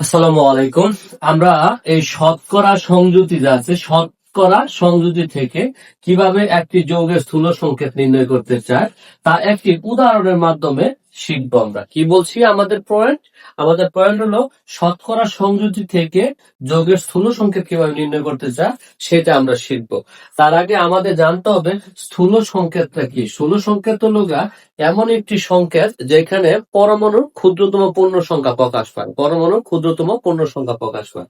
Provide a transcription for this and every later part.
আসসালামু আলাইকুম। আমরা এই শতকরা সংযুতি যা আছে, শতকরা সংযুতি থেকে কীভাবে একটি যৌগের স্থূল সংকেত নির্ণয় করতে চায়, তা একটি উদাহরণের মাধ্যমে শিখব আমরা। কি বলছি? আমাদের পয়েন্ট আমাদের পয়েন্ট হলো শতকরা সংযুতি থেকে যোগের স্থূল সংকেত কীভাবে নির্ণয় করতে চায়, সেটা আমরা শিখব। তার আগে আমাদের জানতে হবে স্থূল সংকেতটা কি? স্থূল সংকেত হলো এমন একটি সংকেত যেখানে পরমাণুর ক্ষুদ্রতম পূর্ণ সংখ্যা প্রকাশ পায়। পরমাণুর ক্ষুদ্রতম পূর্ণ সংখ্যা প্রকাশ পায়।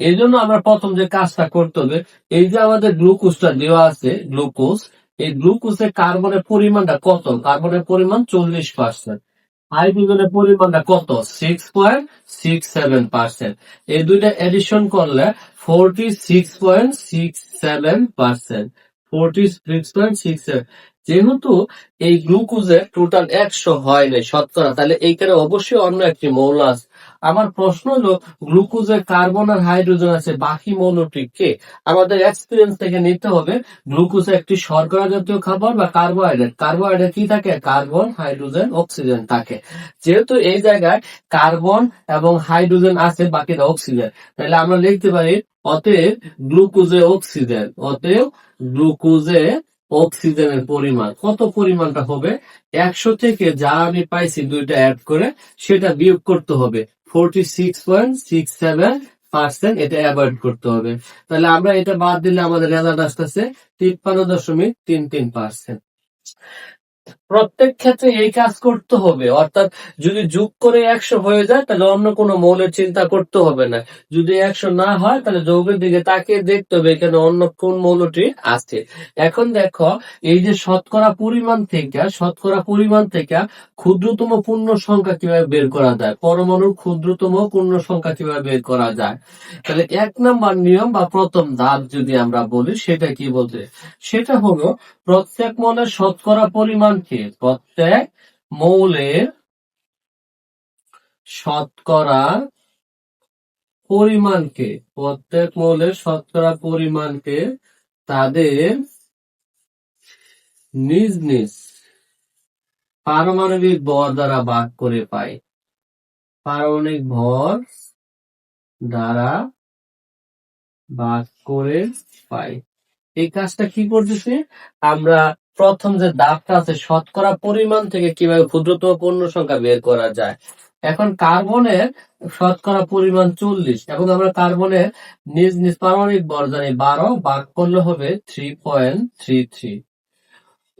এই জন্য আমরা প্রথম যে কাজটা করতে হবে, এই যে আমাদের গ্লুকোজটা দেওয়া আছে গ্লুকোজ এই গ্লুকোজের কার্বনের পরিমাণটা কত? কার্বনের পরিমাণ চল্লিশ পার্সেন্ট। হাইড্রোজেনের পরিমাণটা কত? Six point six seven percent এই দুইটা এডিশন করলে forty six point six seven percent forty six point six যেহেতু এই গ্লুকোজে টোটাল একশো হয় নাই শতকরা, তাহলে এইখানে অবশ্যই অন্য একটি মৌল আছে। আমার প্রশ্ন হলো, গ্লুকোজে কার্বন আর হাইড্রোজেন আছে বাকি মৌলটি কে? আমাদের এক্সপিরিয়েন্স থেকে নিতে হবে, গ্লুকোজ একটি শর্করা জাতীয় খাবার বা কার্বোহাইড্রেট। কার্বোহাইড্রেট কি থাকে? কার্বন, হাইড্রোজেন, অক্সিজেন থাকে। যেহেতু এই জায়গায় কার্বন এবং হাইড্রোজেন আছে, বাকিটা অক্সিজেন। তাহলে আমরা লিখতে পারি, অতএব গ্লুকোজে অক্সিজেন, অতএব গ্লুকোজে অক্সিজেনের পরিমাণ, কত পরিমাণটা হবে? একশো থেকে যা আমি পাইছি দুইটা অ্যাড করে, সেটা বিয়োগ করতে হবে। Forty six point six seven percent এটা অ্যাভয়েড করতে হবে। তাহলে আমরা এটা বাদ দিলে আমাদের রেজাল্ট আসতেছে তিপ্পান্ন দশমিক তিন তিন পার্সেন্ট প্রত্যেক ক্ষেত্রে এই কাজ করতে হবে। অর্থাৎ যদি যোগ করে একশো হয়ে যায়, তাহলে অন্য কোনো মৌলের চিন্তা করতে হবে না। যদি একশো না হয়, তাহলে যৌগের দিকে তাকিয়ে দেখতে হবে এখানে অন্য কোন মৌলটি আছে। এখন দেখো, এই যে শতকরা পরিমাণ থেকে, শতকরা পরিমাণ থেকে ক্ষুদ্রতম পূর্ণ সংখ্যা কীভাবে বের করা যায়? পরমাণুর ক্ষুদ্রতম পূর্ণ সংখ্যা কীভাবে বের করা যায়? তাহলে এক নম্বর নিয়ম বা প্রথম ধাপ যদি আমরা বলি, সেটা কি বলতে? সেটা হলো, প্রত্যেক মৌলের শতকরা পরিমাণকে প্রত্যেক মৌলের শতকরা পরিমাণকে, প্রত্যেক মৌলের শতকরা পরিমাণকে তাদের নিজ নিজ পারমাণবিক ভর দ্বারা ভাগ করে পাই। পারমাণবিক ভর দ্বারা ভাগ করে পাই। এই কাজটা কি করতেছি? আমরা প্রথম যে দাগটা আছে, শতকরা পরিমাণ থেকে কীভাবে ক্ষুদ্রতম পণ্য সংখ্যা বের করা যায়? এখন কার্বনের শতকরা পরিমাণ চল্লিশ এখন আমরা কার্বনের নিজ নিজ পারমাণবিক ভর জানি বারো ভাগ করলে হবে থ্রি পয়েন্ট থ্রি থ্রি।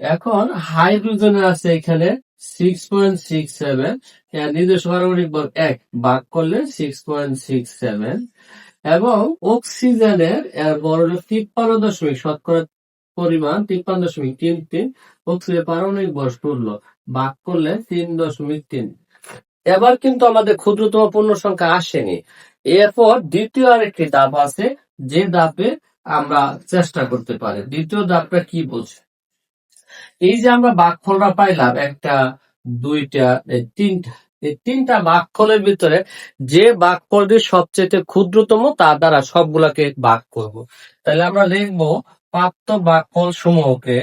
এখন হাইড্রোজেনের আছে এখানে সিক্স পয়েন্ট সিক্স সেভেন নিজস্ব পারমাণবিক ভর এক ভাগ করলে সিক্স পয়েন্ট সিক্স সেভেন, এবং অক্সিজেনের বড় তিপ্পান্ন দশমিক শতকরা পরিমাণ তিপ্পান্ন দশমিক তিন তিন অক্সিজেন পারমাণবিক ভর ষোল ভাগ করলে তিন দশমিক তিন। এবার কিন্তু আমাদের ক্ষুদ্রতম পূর্ণ সংখ্যা আসেনি। এরপর দ্বিতীয় আরেকটি ধাপ আছে, যে ধাপে আমরা চেষ্টা করতে পারি। দ্বিতীয় ধাপটা কি বলছে এই যে আমরা বাকফলটা পাইলাম, একটা, দুইটা তিনটা এই তিনটা বাকফলের ভিতরে যে বাকফলটি সবচেয়ে ক্ষুদ্রতম, তার দ্বারা সবগুলাকে ভাগ করব। তাহলে আমরা লিখব প্রাপ্ত বাকফল সমূহকে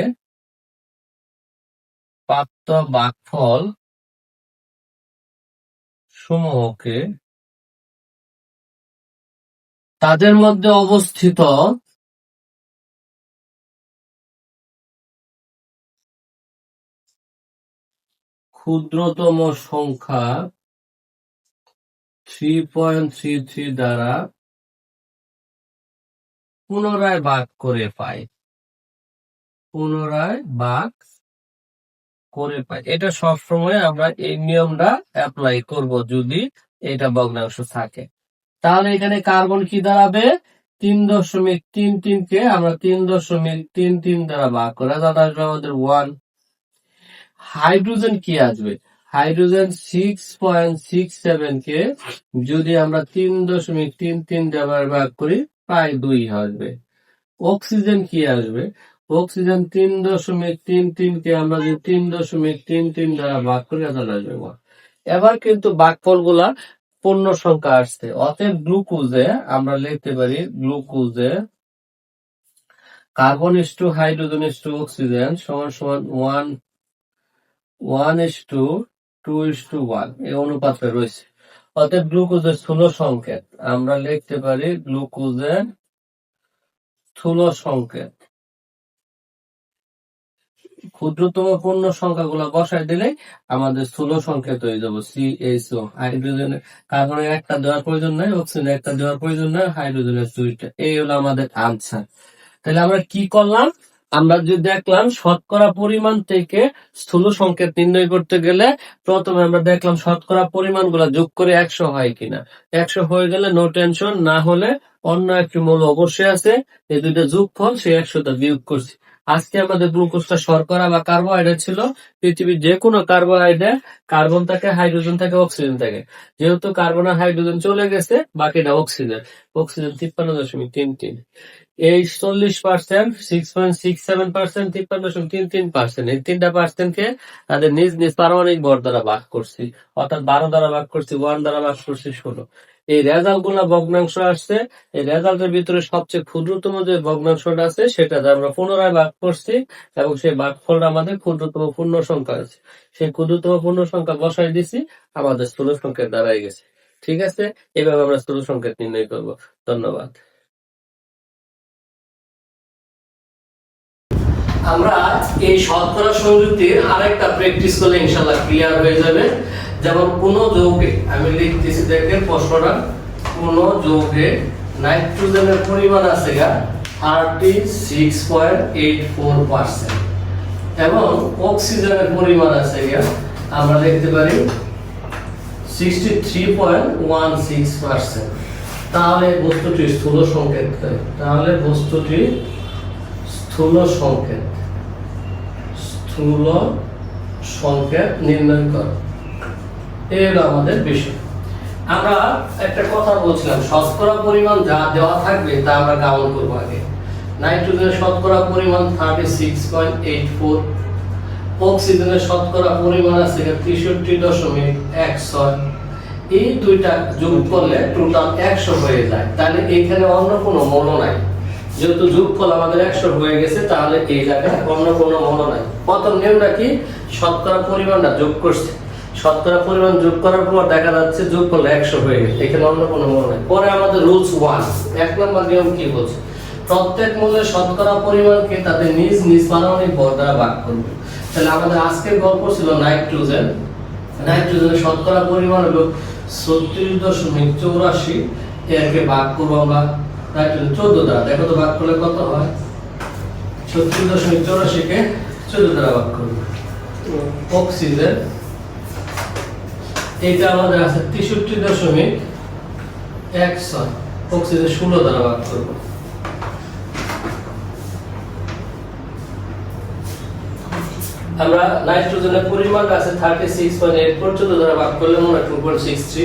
প্রাপ্ত বাকফল সমূহকে তাদের মধ্যে অবস্থিত ক্ষুদ্রতম সংখ্যা থ্রি পয়েন্ট থ্রি থ্রি দ্বারা পুনরায় ভাগ করে পাই। পুনরায় ভাগ করে পাই। এটা সবসময় আমরা এই নিয়মটা অ্যাপ্লাই করব যদি এটা ভগ্নাংশ থাকে। তাহলে এখানে কার্বন কি দাঁড়াবে? তিন দশমিক তিন তিন কে আমরা তিন দশমিক তিন তিন দ্বারা ভাগ করে আমাদের ওয়ান হাইড্রোজেন কি আসবে? Hydrogen six point six seven কে যদি আমরা তিন দশমিক তিন তিন দ্বারা ভাগ করি প্রায় দুই আসবে। অক্সিজেন কি আসবে? অক্সিজেন তিন দশমিক তিন তিন কে আমরা যদি তিন দশমিক তিন তিন দ্বারা ভাগ করি, তাহলে আসবে এবার কিন্তু বাকফলগুলা পূর্ণ সংখ্যা আসছে। অতএব গ্লুকোজে আমরা লিখতে পারি, গ্লুকোজে carbon is two hydrogen is two oxygen সমান সমান one one is two two is two one. এই অনুপাতে রয়েছে। অতএব গ্লুকোজের স্থূল সংকেত। আমরা লিখতে পারি গ্লুকোজের স্থূল সংকেত। ক্ষুদ্রতম পূর্ণ সংখ্যাগুলো বসাই দিলে আমাদের স্থূল সংকেত হয়ে যাব। C H O hydrogen. কার্বনের একটা দেওয়ার প্রয়োজন নাই, অক্সিজেন একটা দেওয়ার প্রয়োজন নাই, হাইড্রোজেনের দুইটা এই হলো আমাদের আনসার তাহলে আমরা কি করলাম? আমরা যদি দেখলাম শতকরা পরিমাণ থেকে স্থূল সংকেত নির্ণয় করতে গেলে প্রথমে আমরা দেখলাম শতকরা পরিমাণগুলা যোগ করে একশো হয় কিনা। একশো হয়ে গেলে নো টেনশন না হলে অন্য একটি মূল অবশ্যই আছে। এই দুইটা যোগ ফল সেই একশোটা বিয়োগ করছি। আজকে আমাদের গ্লুকোজটা শর্করা বা কার্বোহাইড্রেট ছিল। পৃথিবীর যে কোনো কার্বোহাইড্রেট কার্বন থাকে, হাইড্রোজেন থাকে, অক্সিজেন থাকে। যেহেতু কার্বন আর হাইড্রোজেন চলে গেছে, বাকিটা অক্সিজেন। অক্সিজেন তিপ্পান্ন দশমিক তিন তিন। এই চল্লিশ percent six point six seven percent তিপ্পান্ন তিন তিন পার্সেন্ট এই তিনটা পার্সেন্টকে তাদের নিজ নিজ পারমাণবিক বর দ্বারা ভাগ করছি। অর্থাৎ বারো দ্বারা ভাগ করছি ওয়ান দ্বারা ভাগ করছি, ষোলো। এই রেজাল্টগুলা ভগ্নাংশ আসছে। এই রেজাল্টের ভিতরে সবচেয়ে ক্ষুদ্রতম যে ভগ্নাংশটা আছে সেটা আমরা পুনরায় ভাগ করছি এবং সেই ভাগফলটা আমাদের ক্ষুদ্রতম পূর্ণ সংখ্যা আছে। সেই ক্ষুদ্রতম পূর্ণ সংখ্যা বসাই দিছি, আমাদের স্থূল সংখ্যার দাঁড়াই গেছে। ঠিক আছে? এভাবে আমরা স্থূল সংকেত নির্ণয় করব। ধন্যবাদ। আমরা এই শতকরা সংযুক্তির আরেকটা প্র্যাকটিস করলে ইনশাল্লাহ ক্লিয়ার হয়ে যাবে। যেমন কোন যৌগে, আমি লিখতেছি দেখেন প্রশ্নটা, কোন যৌগে নাইট্রোজেনের পরিমাণ আছে গা thirty six point eight four percent এবং অক্সিজেনের পরিমাণ আছে গা, আমরা দেখতে পারি sixty three point one six percent তাহলে বস্তুটি স্থূল সংকেত তাহলে বস্তুটি স্থূল সংকেত। স্থূল সংকেত নির্ণয় করো। হলো আমাদের বিষয়। আমরা একটা কথা বলছিলাম, শতকরা পরিমাণ যা দেওয়া থাকবে তা আমরা কাউন্ট করব আগে। নাইট্রোজেনের শতকরা পরিমাণ thirty six point eight four অক্সিজেনের শতকরা পরিমাণ আছে তেষট্টি দশমিক এক ছয়। এই দুইটা যোগ করলে টোটাল একশো হয়ে যায়। তাহলে এখানে অন্য কোনো মৌল নাই। যেহেতু যোগফল আমাদের একশো হয়ে গেছে, তাহলে এই জায়গায় অন্য কোনো মৌল নাই। প্রথম নিয়মটা কি? শতকরা পরিমাণটা যোগ করছে। শতকরা পরিমাণ যোগ করার পর দেখা যাচ্ছে যোগ করলে একশো হয়ে গেছে। এখানে অন্য কোনো মৌল নাই। পরে আমাদের রুলস ওয়ান এক নম্বর নিয়ম কি বলছে? প্রত্যেক মূল্যের শতকরা পরিমাণকে তাদের নিজ নিজ পারমাণবিক ভর দ্বারা ভাগ করবে। তাহলে আমাদের আজকের গল্প ছিল নাইট্রোজেন। নাইট্রোজেনের শতকরা পরিমাণ হলো ছত্রিশ দশমিক চৌরাশি। এরকে ভাগ করব আমরা চোদ্দ দ্বারা দেখো তো ভাগ করলে কত হয়? ছত্রিশ দশমিক চৌরাশিকে চোদ্দ দ্বারা ভাগ করব অক্সিজেন, এটা আমাদের আছে তেষট্টি দশমিক এক ছয়, অক্সিজেন ষোলো দ্বারা ভাগ করব। আমরা নাইট্রোজেনের পরিমাণ আছে থার্টি সিক্স পয়েন্ট এইট পর্যন্ত দ্বারা ভাগ করলে মনে টু পয়েন্ট সিক্স থ্রি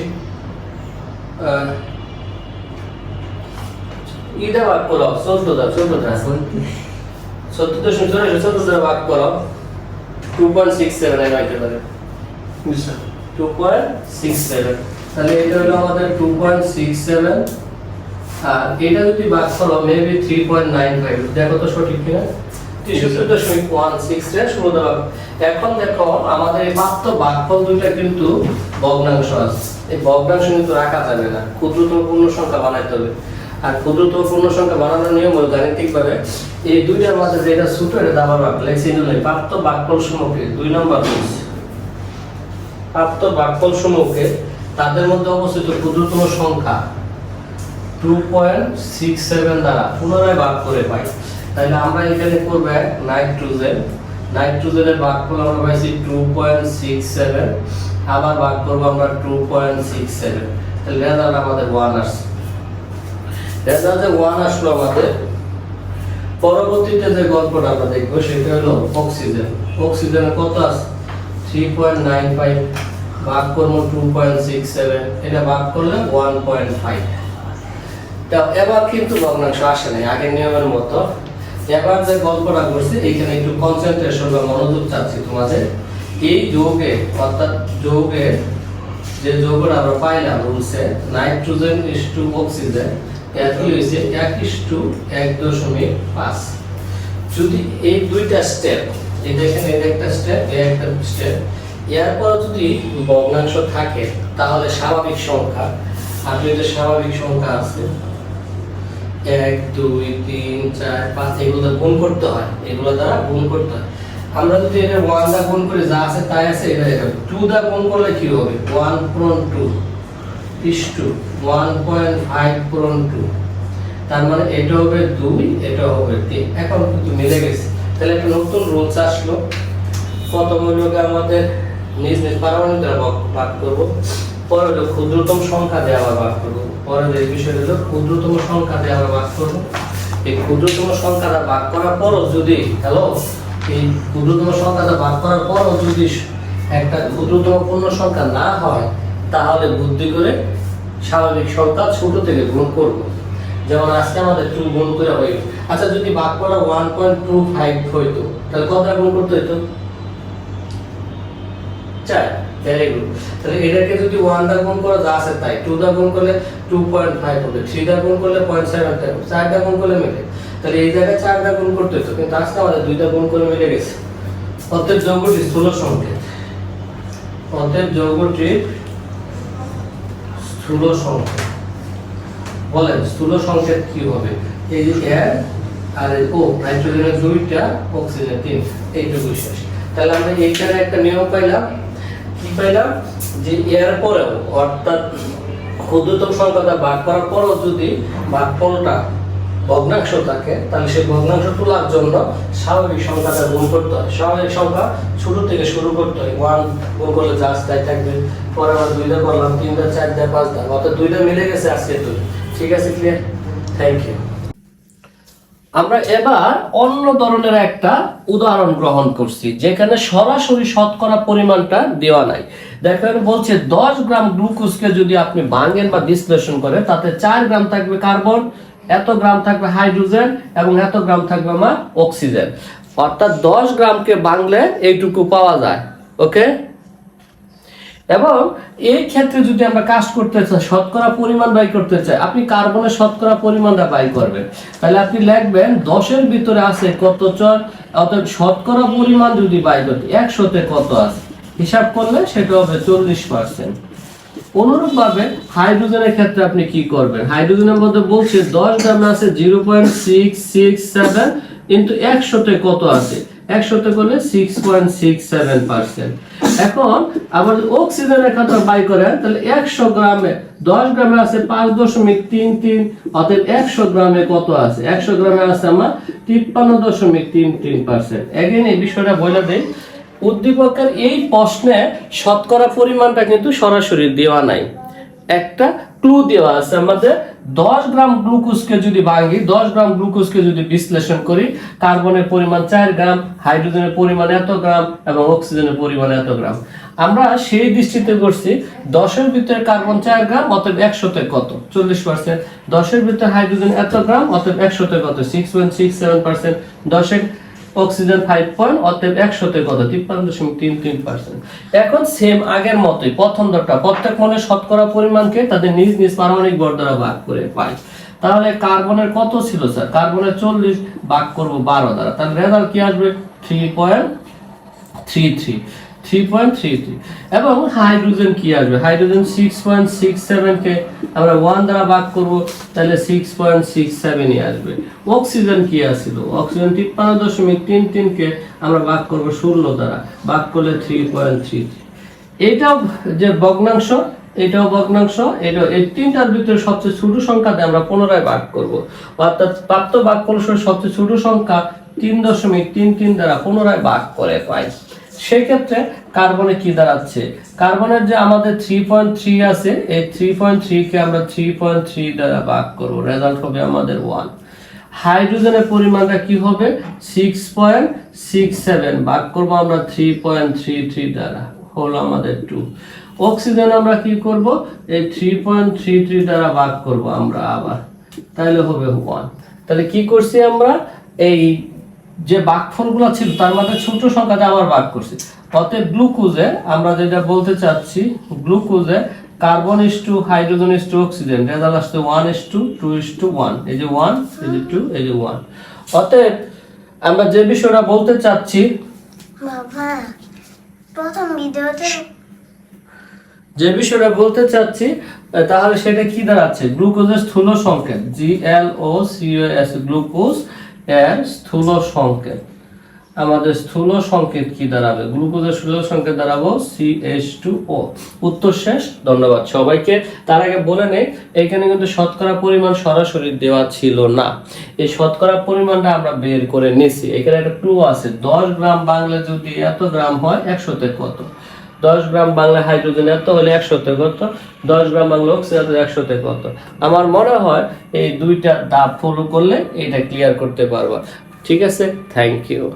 ইটা ভাগ করো চোদ্দ দ্বারা চোদ্দ দ্বারা সত্তর দশমিক চৌরাশি ভাগ করো টু পয়েন্ট সিক্স সেভেন আইতে পারে টু পয়েন্ট সিক্স সেভেন তাহলে এটা হলো আমাদের টু পয়েন্ট সিক্স সেভেন আর এটা যদি ভাগ করো maybe three point nine five দেখো তো সঠিক কিনা? এর এখন দেখো আমাদের এই মাত্র ভাগফল দুইটা কিন্তু ভগ্নাংশ আছে। এই ভগ্নাংশ কিন্তু রাখা যাবে না। ক্ষুদ্রতম পূর্ণ সংখ্যা বানাইতে হবে। আর ক্ষুদ্রতম পূর্ণ সংখ্যা বানানোর নিয়ম হলো গাণিতিক ভাবে এই দুইটার মাঝে যেটা ছোট, এটা দাবার ভাগ লেখছি নিলে প্রাপ্ত ভাগফল সমূহকে দুই নম্বর প্রাপ্ত ভাগফল সমূহকে তাদের মধ্যে অবস্থিত ক্ষুদ্রতম সংখ্যা টু পয়েন্ট সিক্স সেভেন দ্বারা পুনরায় ভাগ করে পাই। তাহলে আমরা এখানে করব নাইট্রোজেন নাইট্রোজেনের ভাগ করলে আমরা পাইছি টু পয়েন্ট সিক্স সেভেন। আবার ভাগ করব আমরা টু পয়েন্ট সিক্স সেভেন। তাহলে রেজাল্ট আমাদের ওয়ান আসছে। রেজাল্টে ওয়ান আসলো আমাদের। পরবর্তীতে যে গল্পটা আমরা দেখব, সেটা হলো অক্সিজেন। অক্সিজেনের কত আছে থ্রি পয়েন্ট নাইন ফাইভ ভাগ করব টু পয়েন্ট সিক্স সেভেন এটা ভাগ করলে ওয়ান পয়েন্ট ফাইভ তা এবার কিন্তু ভগ্নাংশ আসে নাই, আগের নিয়মের মতো। এবার যে গল্পটা করছি এইখানে একটু কনসেন্ট্রেশন বা মনোযোগ চাচ্ছি তোমাদের। এই যৌগে, অর্থাৎ যৌগে যে যৌগটা আমরা পাইলাম, রুলসে নাইট্রোজেন ইস টু অক্সিজেন এক দশমিক পাঁচ। যদি এই দুইটা স্টেপ দেখেন, এই একটা স্টেপ একটা স্টেপ, এরপর যদি ভগ্নাংশ থাকে, তাহলে স্বাভাবিক সংখ্যা আপনি যে স্বাভাবিক সংখ্যা আছে, এক, দুই, তিন, চার, পাঁচ এগুলো গুণ করতে হয়, এগুলো দ্বারা গুণ করতে হয়। আমরা যদি এটা ওয়ান দা গুণ করে, যা আছে তাই আছে, এটা এটা টু দা গুণ করলে কি হবে? ওয়ান পূরণ two is two one point তার মানে এটা হবে দুই, এটা হবে তিন। এখন কিন্তু মিলে গেছে। তাহলে একটা নতুন রুলস আসলো। কত মূল্যকে আমাদের নিজ নিজ পারমাণবিক ভাগ- করব। পরে হলো ক্ষুদ্রতম সংখ্যা দিয়ে আবার ভাগ করব। পরে যে বিষয় হলো ক্ষুদ্রতম সংখ্যা দিয়ে আবার ভাগ করব। এই ক্ষুদ্রতম সংখ্যা দ্বারা ভাগ করার পরও যদি হ্যালো এই ক্ষুদ্রতম সংখ্যাটা ভাগ করার পরও যদি একটা ক্ষুদ্রতম পূর্ণ সংখ্যা না হয়, তাহলে বুদ্ধি করে স্বাভাবিক সংখ্যা ছোট থেকে গুণ করব। যেমন আজকে আমাদের টু গুণ করে হয়ে আচ্ছা যদি ভাগ করা ওয়ান পয়েন্ট টু ফাইভ হইতো, তাহলে কতটা গুণ করতে হইতো? চার। ভেরি গুড তাহলে এটাকে যদি ওয়ান দা গুণ যা আছে তাই। টু দা গুণ করলে টু পয়েন্ট ফাইভ হবে। থ্রি দা গুণ করলে পয়েন্ট সেভেন চার দা গুণ করলে মিলে। তাহলে এই জায়গায় চার দা গুণ করতে হতো কিন্তু আজকে আমাদের দুইটা গুণ করে মিলে গেছে। অতএব যৌগটি স্থূল সংকেত অতএব যৌগটি স্থূল সংকেত বলেন স্থূল সংকেত কি হবে? এই যে আর ও নাইট্রোজেনের দুইটা অক্সিজেন তিন এইটুকু শেষ। তাহলে আমরা এইখানে একটা নিয়ম পাইলাম। কি পাইলাম? যে এর পরেও অর্থাৎ ক্ষুদ্রতম সংখ্যাটা ভাগ করার পরও যদি ভাগফলটা ভগ্নাংশ থাকে তাহলে সেই ভগ্নাংশ তোলার জন্য স্বাভাবিক সংখ্যাটা গুণ করতে হয়। স্বাভাবিক সংখ্যা ছোট থেকে শুরু করতে হয়। ওয়ান গুণ করলে জাস্ট তাই থাকবে। পরে আবার দুইটা করলাম, তিনটা, চারটা, পাঁচটা। অর্থাৎ দুইটা মিলে গেছে আজকে দুই। ঠিক আছে ক্লিয়ার থ্যাংক ইউ আমরা এবার অন্য ধরনের একটা উদাহরণ গ্রহণ করছি, যেখানে সরাসরি শতকরা পরিমাণটা দেওয়া নাই। দেখেন বলছে দশ গ্রাম গ্লুকোজকে যদি আপনি ভাঙেন বা বিশ্লেষণ করে তাতে চার গ্রাম থাকবে কার্বন এত গ্রাম থাকবে হাইড্রোজেন এবং এত গ্রাম থাকবে আমার অক্সিজেন। অর্থাৎ দশ গ্রামকে ভাঙলে এইটুকু পাওয়া যায়, ওকে? এবং এই ক্ষেত্রে যদি আমরা কাজ করতে চাই, শতকরা পরিমাণ বাই করতে চাই, আপনি কার্বনের শতকরা পরিমাণটা বাই করবেন। তাহলে আপনি লিখবেন দশের ভিতরে আছে কত চর, অর্থাৎ শতকরা পরিমাণ যদি বাই করতে একশোতে কত আছে? হিসাব করলে সেটা হবে চল্লিশ পার্সেন্ট অনুরূপভাবে হাইড্রোজেনের ক্ষেত্রে আপনি কি করবেন? হাইড্রোজেনের মধ্যে বলছে দশ গ্রামে আছে জিরো পয়েন্ট সিক্স সিক্স কত আছে? একশোতে করলে six point six seven percent. এখন আবার অক্সিজেনের ক্ষেত্রে বাই করেন তাহলে একশো গ্রামে দশ গ্রামে আছে পাঁচ দশমিক তিন তিন, অতএব একশো গ্রামে কত আছে? একশো গ্রামে আছে আমার তিপ্পান্ন দশমিক তিন তিন পার্সেন্ট। এই বিষয়টা বলে দেয় উদ্দীপকের এই প্রশ্নে শতকরা পরিমাণটা কিন্তু সরাসরি দেওয়া নাই। একটা ক্লু দেওয়া আছে আমাদের। দশ গ্রাম গ্লুকোজকে যদি ভাঙি, দশ গ্রাম গ্লুকোজকে যদি বিশ্লেষণ করি, কার্বনের পরিমাণ চার গ্রাম, হাইড্রোজেনের পরিমাণ এত গ্রাম এবং অক্সিজেনের পরিমাণ এত গ্রাম। আমরা সেই দৃষ্টিতে করছি, দশের ভিতরে কার্বন চার গ্রাম, অতএব একশোতে কত? চল্লিশ পার্সেন্ট দশের ভিতরে হাইড্রোজেন এত গ্রাম, অতএব একশোতে কত? Six point six seven percent দশের অক্সিজেন ফাইভ পয়েন্ট অতএব একশোতে কত? তিপ্পান্ন দশমিক তিন তিন পার্সেন্ট এখন সেম আগের মতোই, প্রথম দরটা প্রত্যেক মনে শতকরা পরিমাণকে তাদের নিজ নিজ পারমাণবিক ভর দ্বারা ভাগ করে পায় তাহলে কার্বনের কত ছিল, স্যার? কার্বনের চল্লিশ ভাগ করব বারো দ্বারা। তাহলে রেজাল্ট কি আসবে? Three point three three three point three three এবং হাইড্রোজেন কি আসবে? হাইড্রোজেন সিক্স পয়েন্ট সিক্স সেভেনকে আমরা ওয়ান দ্বারা ভাগ করব, তাহলে সিক্স পয়েন্ট সিক্স সেভেনই আসবে। অক্সিজেন আসছিল অক্সিজেন তিপ্পান্ন দশমিক তিন তিনকে আমরা ষোলো দ্বারা। করলে থ্রি পয়েন্ট থ্রি থ্রি এটাও যে ভগ্নাংশ, এটাও ভগ্নাংশ, এটাও এই তিনটার ভিতরে সবচেয়ে ছোট সংখ্যাতে আমরা পুনরায় ভাগ করব। অর্থাৎ প্রাপ্ত ভাগ সবচেয়ে ছোট সংখ্যা তিন দশমিক তিন তিন দ্বারা পুনরায় ভাগ করে পাই। সেক্ষেত্রে কার্বনে কি দাঁড়াচ্ছে? কার্বনের যে আমাদের থ্রি পয়েন্ট থ্রি আছে, এই থ্রি পয়েন্ট থ্রি কে আমরা থ্রি পয়েন্ট থ্রি দ্বারা ভাগ করব। রেজাল্ট হবে আমাদের ওয়ান হাইড্রোজেনের পরিমাণটা কি হবে? সিক্স পয়েন্ট সিক্স সেভেন ভাগ করব আমরা থ্রি পয়েন্ট থ্রি থ্রি দ্বারা। হলো আমাদের টু অক্সিজেন আমরা কি করব? এই থ্রি পয়েন্ট থ্রি থ্রি দ্বারা ভাগ করব আমরা আবার। তাহলে হবে ওয়ান তাহলে কি করছি আমরা? এই যে বাঘফলগুলো ছিল তার মধ্যে ছোট সংখ্যাতে আবার ভাগ করছি। অতএব গ্লুকোজে আমরা যেটা বলতে চাচ্ছি গ্লুকোজে carbon is two hydrogen is two oxygen result আসছে one is two two is two one এই যে ওয়ান এই যে টু এই যে ওয়ান অতএব আমরা যে বিষয়টা বলতে চাচ্ছি প্রথম ভিডিওতে যে বিষয়টা বলতে চাচ্ছি তাহলে সেটা কি দাঁড়াচ্ছে গ্লুকোজের স্থূল সংকেত G L O C S glucose এর স্থূল সংকেত। আমাদের স্থূল সংকেত কি দাঁড়াবে? গ্লুকোজের স্থূল সংকেত দাঁড়াবো সি এইচ টু ও উত্তর শেষ, ধন্যবাদ সবাইকে। তার আগে বলে নেই, এখানে কিন্তু শতকরা পরিমাণ সরাসরি দেওয়া ছিল না। এই শতকরা পরিমাণটা আমরা বের করে নিছি। এখানে একটা ক্লু আছে, দশ গ্রাম বাংলা যদি এত গ্রাম হয়, একশোতে কত? দশ গ্রাম বাংলা হাইড্রোজেন এত হলে একশোতে কত? দশ গ্রাম বাংলা অক্সিজেন একশোতে কত? আমার মনে হয় এই দুইটা দাব ফলো করলে এটা ক্লিয়ার করতে পারবা। ঠিক আছে? Thank you